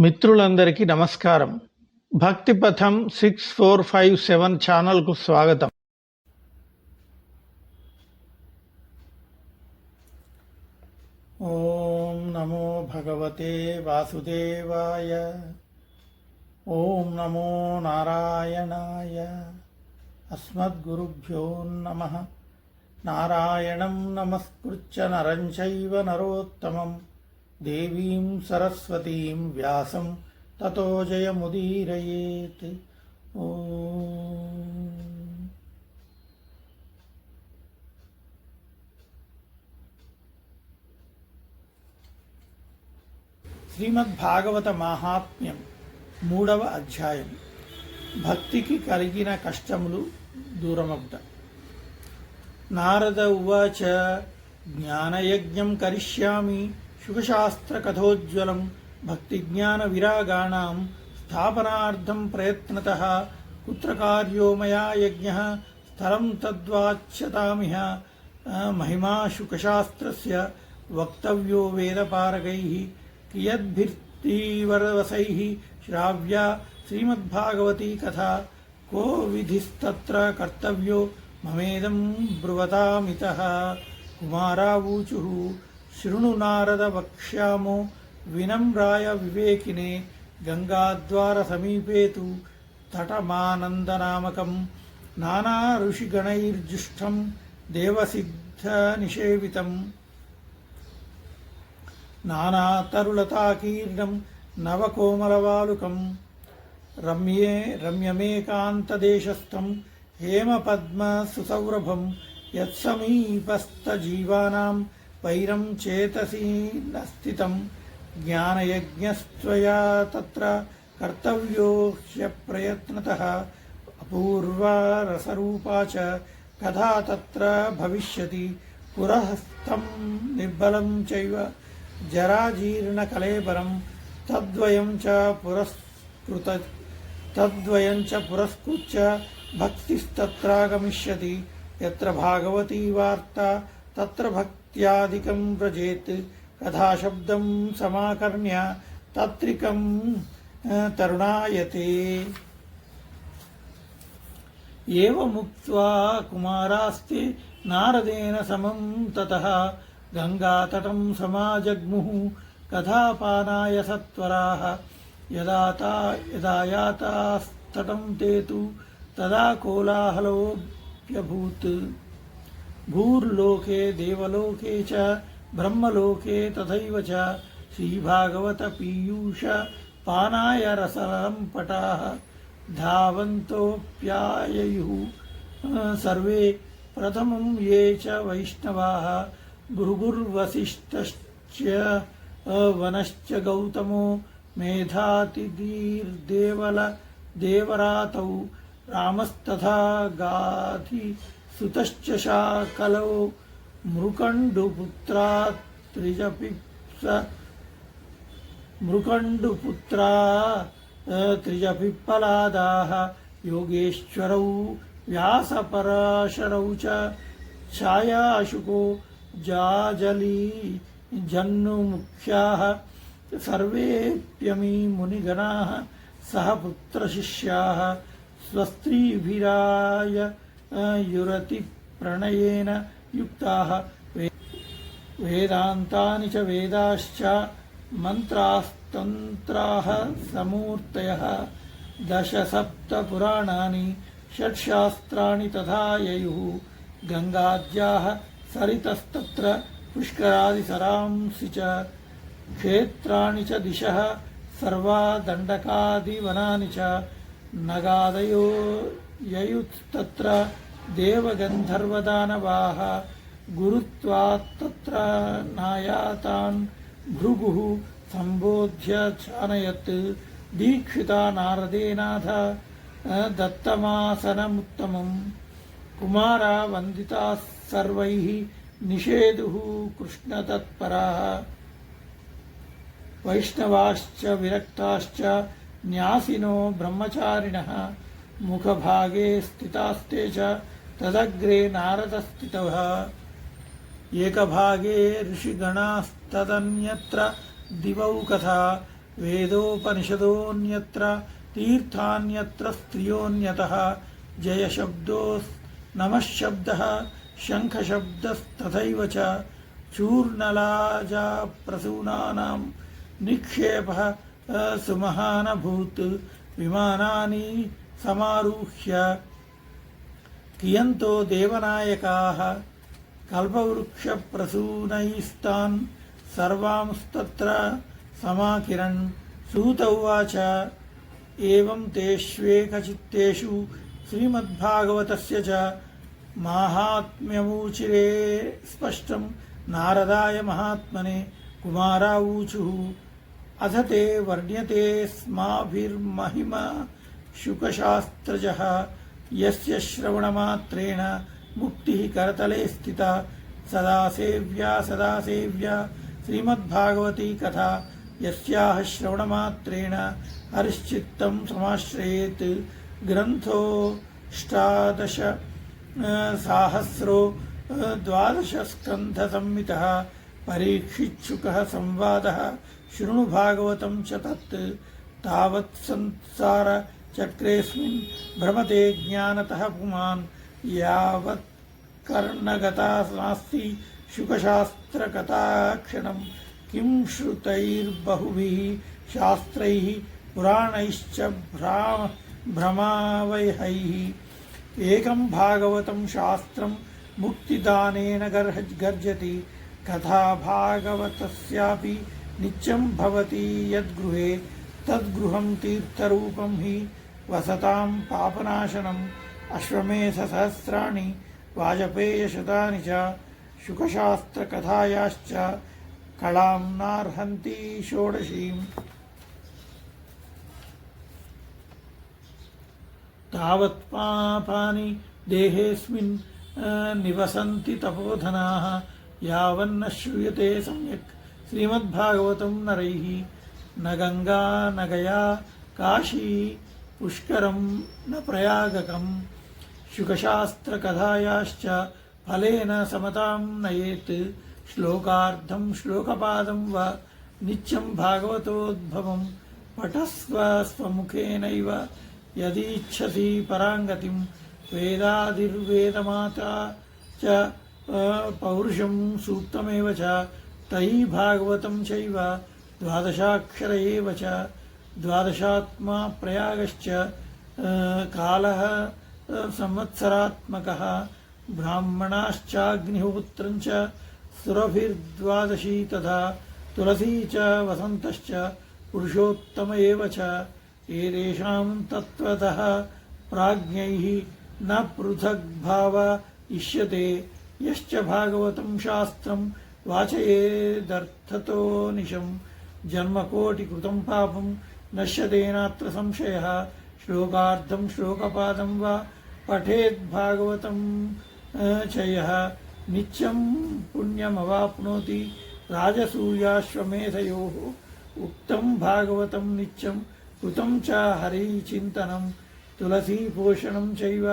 మిత్రులందరికీ నమస్కారం. భక్తి పథం సిక్స్ ఫోర్ ఫైవ్ సెవెన్ ఛానల్కు స్వాగతం. ఓం నమో భగవతే వాసుదేవాయ. ఓం నమో నారాయణాయ. అస్మద్గురుభ్యో నమ. నారాయణం నమస్కృత్య నరం చైవ నరోత్తమం. దేవీం సరస్వతీం వ్యాసం తతో జయముదీరయేత్. శ్రీమద్భాగవత మాహాత్మ్యం మూడవ అధ్యాయం. భక్తికి కలిగిన కష్టములు దూరమగుట. నారద ఉవాచ జ్ఞానయజ్ఞం కరిష్యామి शुभशास्त्रकथोज्ज्वलं भक्तिज्ञानविरागाणां स्थापनार्थं प्रयत्नतः कुत्र कार्यो मया यज्ञः स्थलं तद्वाच्यतामिह महिमा शुकशास्त्रस्य वक्तव्यो वेदपारकैः कियद्भिर्तीवरवसैः श्राव्या श्रीमद्भागवती कथा, को विधिस्तत्र कर्तव्यो ममेदं ब्रुवतामितः। कुमारावूचुः शृणु नारद वक्ष्यामो विनम्राय विवेकिने गङ्गाद्वारसमीपे तु तटमानन्दनामकं नाना ऋषिगणैर्जुष्टं देवसिद्धनिषेवितम् నానాతరులతాకీర్ణం నవకోమలవాలుకం రమ్యే రమ్యమేకాంతదేశస్థం హేమపద్మసుసౌరభం वैरं चेतसी न स्थितं ज्ञानयज्ञस्त्वया तत्र कर्तव्यो ह्यप्रयत्नतः अपूर्वा रसरूपा च कथा तत्र भविष्यति पुरहस्तं निर्बलं चैव जराजीर्णकलेबरं तद्वयं च पुरस्कृत तद्वयं च पुरस्कृत्य भक्तिस्तत्रागमिष्यति यत्र भागवती वार्ता తత్ర భక్త్యాదికం వ్రజేత్ కథాశబ్దం సమాకర్ణ్య తత్రికం తరుణాయతే ఏవముక్త్వా కుమారాస్తే నారదేన సమం తతః గంగాతటం సమాజగ్ముః కథాపానాయ సత్వరాः యదా తా యదా యాతాస్తటం ते तु तदा कोलाहलोऽभ्यभूत् भूर्लोके देवलोके च, ब्रह्मलोके तथैव च। श्रीभागवतपीयूष पानाय रसलम्पटाः धावन्तोऽप्याययुः। सर्वे प्रथमं ये च वैष्णवाः भृगुर्वसिष्ठश्च वनश्च गौतमो, मेधातिदीर्देवल, देवरातौ, रामस्तथा गाधि सुतश्च शाकलो मृकण्डुपुत्रा त्रिजपिप्स मृकण्डुपुत्रा त्रिजपिप्पलादाः योगेश्वरौ, व्यासपराशरौ च छायाशुको जाजली जन्नुमुख्याः। सर्वेऽप्यमी मुनिगणाः, सह पुत्रशिष्याः, स्वस्त्रीभिराय యురతి ప్రణయేన యుక్త వేదాంతాని చ వేదాశ్చ మంత్రాస్తంత్రా సమూర్తయ దశ సప్త పురాణాని షట్ శాస్త్రాని యయు గంగాద్యాః సరితస్తత్ర పుష్కరాది సరాంసి చ క్షేత్రాని చ దిశ సర్వా దండకాది వనాని చ नगादयो ययुस्तत्र देवगन्धर्वदानवाः गुरुत्वात्तत्र नायातान् भृगुः सम्बोध्य चानयत् दीक्षिता नारदेनाथ दत्तमासनमुत्तमम् कुमारा वन्दिताः सर्वैः निषेधुः कृष्णतत्पराः वैष्णवाश्च विरक्ताश्च న్యాసినో బ్రహ్మచారిణ ముఖభాగే స్థితాస్తే చ తదగ్రే నారదస్థిత ఏకభాగే ఋషిగణాస్తదన్యత్ర దివౌకథ వేదోపనిషదోన్యత్ర తీర్థాన్యత్ర స్త్రియోన్యత జయశబ్దో నమశబ్ద శంఖశబ్దస్తథైవ చ చూర్ణలాజాప్రసూనానాం నిక్షేప సుమహానభూత్ విమానాన్ని సమారూహ్య కియంతో దేవనాయకా కల్పవృక్ష ప్రసూనైస్తాన్ సర్వాంస్తత్ర సమాకిరణ్ సూత ఉచ ఏం తేష్వేకచిత్తేషు శ్రీమద్భాగవత చ. మాహాత్మ్యమూచిరే స్పష్టం. నారదాయ మహాత్మనే కుమారావూచు. अथ ते वर्ण्यते स्माभिर्महिमा शुकशास्त्रजः। यस्य श्रवणमात्रेण मुक्तिः करतले स्थिता। सदा सेव्या सदा सेव्या श्रीमद्भागवती कथा। यस्याः श्रवणमात्रेण हरिश्चित्तं समाश्रयेत्। ग्रन्थोऽष्टादश साहस्रो द्वादशस्कन्धसंमितः। परीक्षिच्छुकः संवादः। शृणु भागवतं च तत् तावत् भ्रमते ज्ञानतः पुमान् यावत् कर्णगता नास्ति शुकशास्त्रकथाक्षणं। किं श्रुतैर्बहुभिः शास्त्रैः पुराणैश्च भ्रा भ्रमावैहैः। एकं भागवतं शास्त्रं मुक्तिदानेन गर्जति। कथा भागवतस्यापि नित्यं भवति यद्गृहे, तद्गृहं तीर्थरूपं हि वसतां पापनाशनम् अश्वमेधसहस्राणि वाजपेयशतानि च, शुकशास्त्रकथायाश्च कलां नार्हन्ति षोडशीम्। तावत् पापानि देहेऽस्मिन् निवसन्ति तपोधनाः, यावन्न श्रूयते सम्यक्। श्रीमद्भागवतं नरैः। न गङ्गा, न गया, काशी, पुष्करं, न प्रयागकं। शुकशास्त्रकथायाश्च फलेन समतां नयेत्। श्लोकार्धं श्लोकपादं वा नित्यं भागवतोद्भवं पठस्व स्वमुखेनैव। यदीच्छसि पराङ्गतिं वेदादिर्वेदमाता च पौरुषं सूक्तमेव च। तैः भागवतं द्वादशाक्षर एव च द्वादशात्मा प्रयागश्च कालः संवत्सरात्मकः, ब्राह्मणाश्चाग्निहोत्रं सुरभिर्द्वादशी तथा तुलसी च, वसन्तश्च, पुरुषोत्तम एव च। एतेषां न पृथग्भाव इष्यते। यश्च भागवतं शास्त्रं वाचयेदर्थतो निशं जन्मकोटिकृतं पापं नश्यतेनात्र संशयः श्लोकार्धं श्लोकपादं वा पठेद्भागवतं च यः नित्यं पुण्यमवाप्नोति राजसूयाश्वमेधयोः उक्तं भागवतं नित्यं कृतं च हरिचिन्तनं तुलसीपोषणं चैव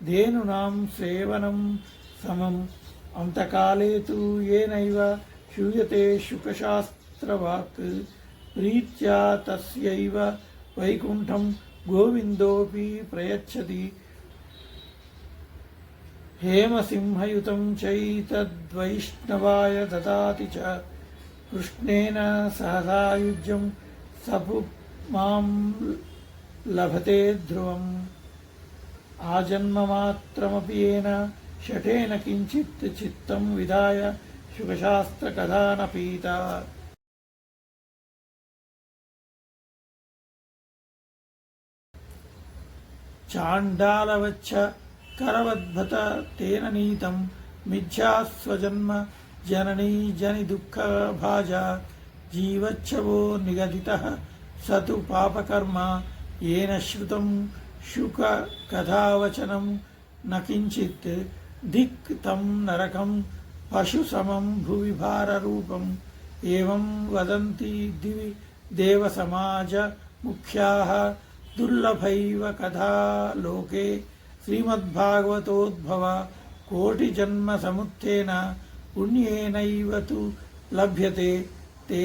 धेनूनां सेवनं समम् अन्तकाले तु येनैव श्रूयते शुकशास्त्रवाक् प्रीत्या तस्यैव वैकुण्ठं गोविन्दोऽपि प्रयच्छति। हेमसिंहयुतं चैतद्वैष्णवाय ददाति च। कृष्णेन सहसायुज्यं सपु माँ लभते ध्रुवम्। आजन्ममात्रमपि येन షటేన కించిత్ చిత్తం విధాయ శుభశాస్త్రకథానపీత చాండాలవచ్చ కరవద్భత తేన నీతం మిథ్యాస్వజన్మ జననీ జని దుఃఖభాజ జీవచ్చవో నిగదిత సతు పాపకర్మ ఏన శృతం శుక కథావచనం నకించిత్ दिक् तं नरकं भुवि भाररूपम् एवं वदन्ति दिवि देवसमाजमुख्याः दुर्लभैव कथा लोके श्रीमद्भागवतोद्भव कोटिजन्मसमुत्थेन पुण्येनैव तु लभ्यते ते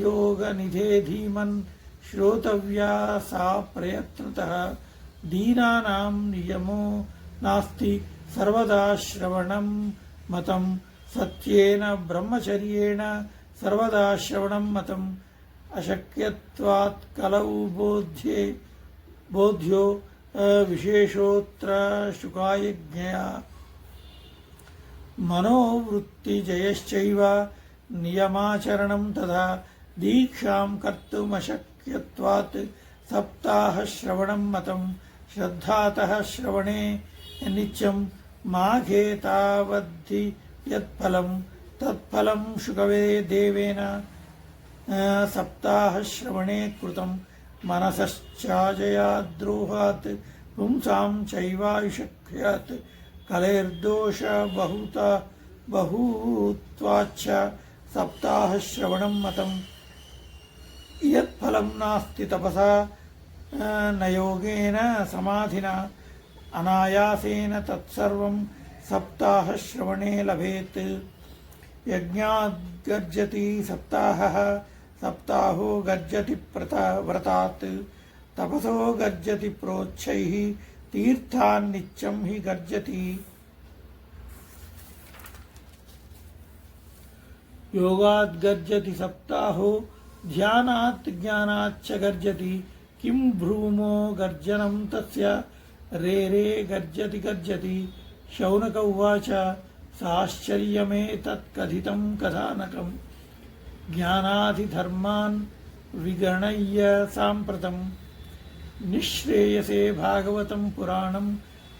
योगनिधे धीमन् श्रोतव्या सा प्रयत्नतः दीनानां नियमो नास्ति సర్వదా శ్రవణం మతం సత్యేన బ్రహ్మచర్యేణ సర్వదా శ్రవణం మతం అశక్యత్వాత్ కలవు బోధ్యే బోధ్యో విశేషోత్ర శుకాయజ్ఞయ. మనోవృత్తి జయశ్చైవ నియమాచరణం తథా దీక్షాం కర్తుమశక్యత్వాత్ సప్తాహ శ్రవణం మతం శ్రద్ధాత శ్రవణే నిత్యం మాఘేతావద్ధి యత్ఫలం తత్ఫలం శుకవే దేవేన సప్తాహశ్రవణే కృతం. మనసశ్చాజయాద్రోహాత్ పుంసాం చైవాయుషక్ష్యాత్ కలేర్దోష బహుత బహూత్వాచ్చ సప్తాహశ్రవణం మతం. యత్ఫలం నాస్తి తపసా నయోగేన సమాధినా अनायासेन तत्सर्वं सप्ताहश्रवणे लभेत्। यज्ञाद्गर्जति सप्ताहः, सप्ताहो गर्जति व्रतात्। तपसो गर्जति प्रोच्छैः तीर्थान्नित्यं हि गर्जति। योगाद्गर्जति सप्ताहो, ध्यानात् ज्ञानाच्च गर्जति। किं भ्रूमो गर्जनं तस्य రే రే గర్జతి గర్జతి శౌనక ఉవాచ సాశ్చర్యమే తత్కథితం కథానకం జ్ఞానాధిధర్మాన్ విగణయ్య సాంప్రతం నిశ్రేయసే భాగవతం పురాణం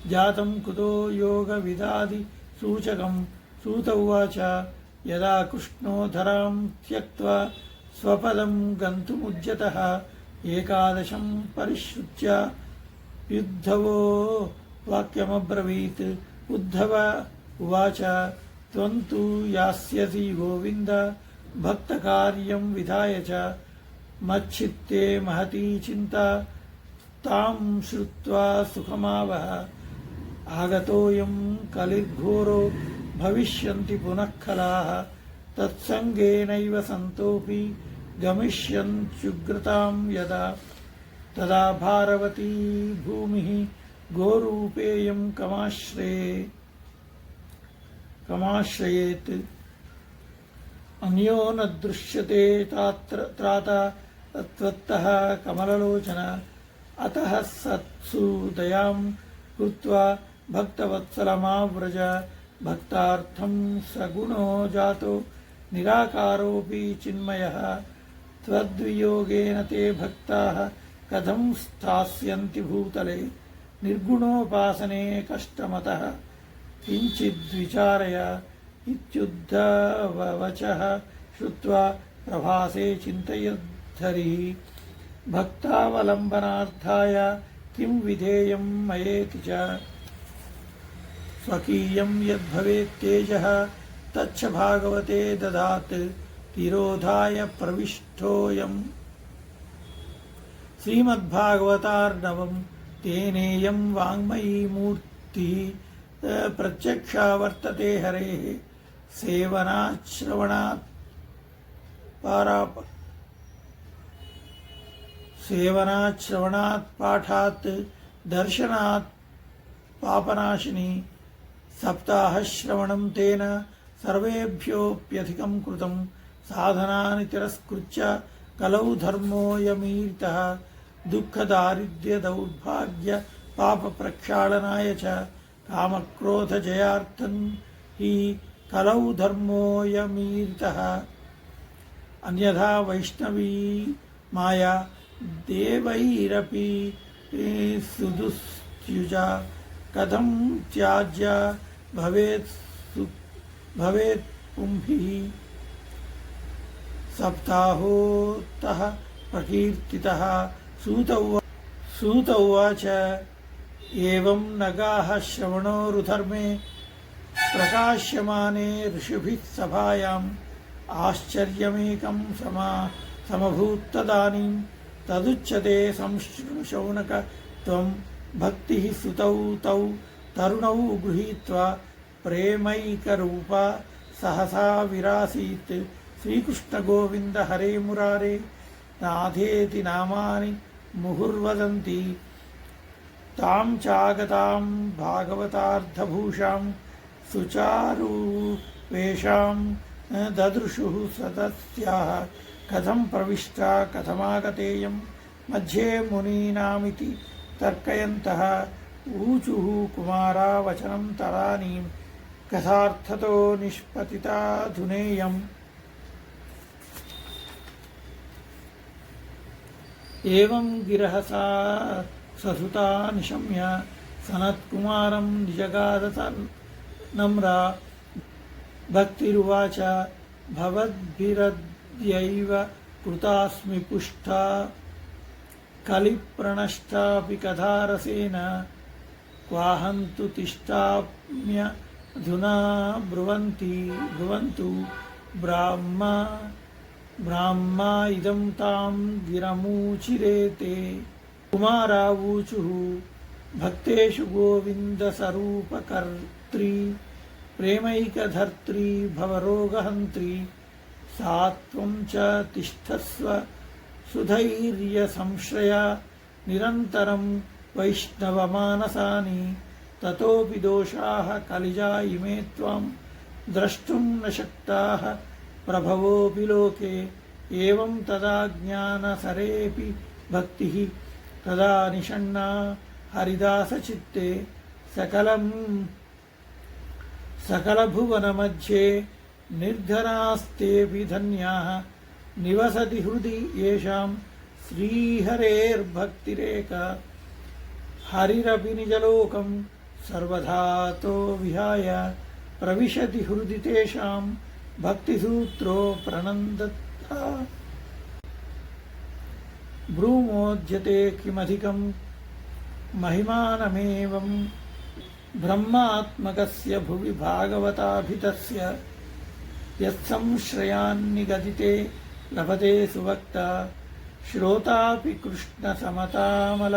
జాతం కుతో యోగవిదాది సూచకం సూత ఉవాచ యదా కృష్ణో ధరాం త్యక్త్వా స్వపదం గంతుముజ్యత ఏకాదశం పరిశ్రుత్య युद्धवो वाक्यमब्रवीत्। उद्धव उवाच त्वं तु यास्यसि गोविन्द, भक्तकार्यं विधाय च। मच्चित्ते महती चिन्ता, तां श्रुत्वा सुखमावह। आगतोऽयं कलिर्घोरो, भविष्यन्ति पुनः खलाः। तत्सङ्गेनैव सन्तोऽपि गमिष्यन्त्युग्रतां यदा। तदा भारवती भूमिः गोरूपेयं कमाश्रये कमाश्रयेत् अन्यो न दृश्यते तात्र कमललोचन। अतः सत्सु दयां कृत्वा भक्तवत्सलमाव्रज। भक्तार्थं सगुणो जातो निराकारोऽपि चिन्मयः। त्वद्वियोगेन ते भक्ताः कथं स्थास्यन्ति भूतले? निर्गुणोपासने कष्टमतः किञ्चिद्विचारय इत्युद्धवचः श्रुत्वा प्रभासे चिन्तयद्धरिः। भक्तावलम्बनार्थाय किं विधेयं मयेति च? स्वकीयं यद्भवेत्तेजः तच्च भागवते ददात्, तिरोधाय प्रविष्टोऽयम् श्रीमद्भागवतार्णवं तेनेयं वाङ्मयी मूर्तिः प्रत्यक्षा वर्तते हरेः सेवनाश्रवणात् पाराप सेवनाश्रवणात् पाठात् दर्शनात् पापनाशिनी सप्ताहश्रवणं तेन सर्वेभ्योऽप्यधिकं कृतं साधनानि तिरस्कृत्य कलौ धर्मोऽयमीरितः दुःखदारिद्र्यदौर्भाग्य पापप्रक्षालनाय च कामक्रोधजयार्थं हि कलौ धर्मोऽयमीरितः। अन्यथा वैष्णवी माया देवैरपि सुदुस्त्युजा। कथं त्याज्य भवेत् भवेत् पुंभिः सप्ताहोत्तः प्रकीर्तितः। సూత సూత ఉవాచ ఏం నగాహ శ్రవణోరుధర్మే ప్రకాశ్యమానే ఋషిభిः సభాయాం. ఆశ్చర్యమేకం సమా సమభూత్తదానీం. తదుచ్యతే సంశౌనక త్వం భక్తి సుతౌ తౌ తరుణౌ గృహీత్వా. ప్రేమైకరూప సహసా విరాసీత్. శ్రీకృష్ణగోవింద హరే మురారే. నాథేతి నామాని मुहुर्वदन्ति। तां चागतां भागवतार्थभूषां सुचारुवेषां ददृशुः सदस्याः। कथं प्रविष्टा, कथमागतेयं, मध्ये मुनीनामिति तर्कयन्तः। ऊचुः कुमारा वचनं तदानीं कथार्थतो निष्पतिता ఏం గిరహ సా ససుతా నిశమ్య సనత్కుమారం నిజగాదత నమ్రా భక్తిరువాచ భవద్భిరద్యైవ కృతాస్మి పుష్ట కలిప్రణష్టాపి కథారసేన క్వాహంతు తిష్టామ్యధునా బ్రువంతి బ్రువంతు బ్రాహ్మ ब्राह्मा ब्राह्मा इदं तां गिरमूचिरेते कुमारावूचुः भक्तेषु गोविन्दस्वरूपकर्त्री प्रेमैकधर्त्री भवरोगहन्त्री सा त्वं च तिष्ठस्व सुधैर्यसंश्रया निरन्तरं वैष्णवमानसानि ततोऽपि दोषाः कलिजा इमे त्वां द्रष्टुं न शक्ताः प्रभवोऽपि लोके, एवं तदा ज्ञानसरेऽपि भक्तिः। तदा निषण्णा हरिदासचित्ते सकलं, सकलभुवनमध्ये निर्धनास्तेऽपि धन्याः। निवसति हृदि येषां श्रीहरेर्भक्तिरेक। हरिरपि निजलोकं सर्वधातो विहाय। प्रविशति हृदि तेषां भक्तिसूत्रो प्रणन्दता ब्रूमोद्यते किमधिकं महिमानमेवं ब्रह्मात्मकस्य भुवि भागवताभितस्य यत्संश्रयान्निगदिते लभते सुवक्ता श्रोतापि कृष्णसमतामल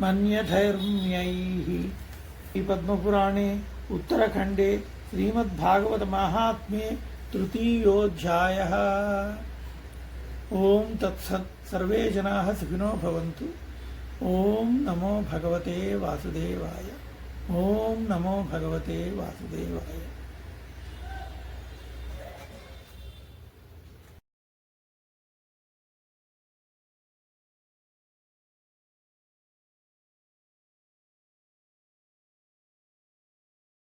मन्यधर्म्यैः पद्मपुराणे उत्तरखण्डे श्रीमद्भागवतमाहात्म्ये तृतीयोऽध्यायः। ॐ तत्सत् सर्वे जनाः सुखिनो भवन्तु। ॐ नमो भगवते वासुदेवाय। ॐ नमो भगवते वासुदेवाय।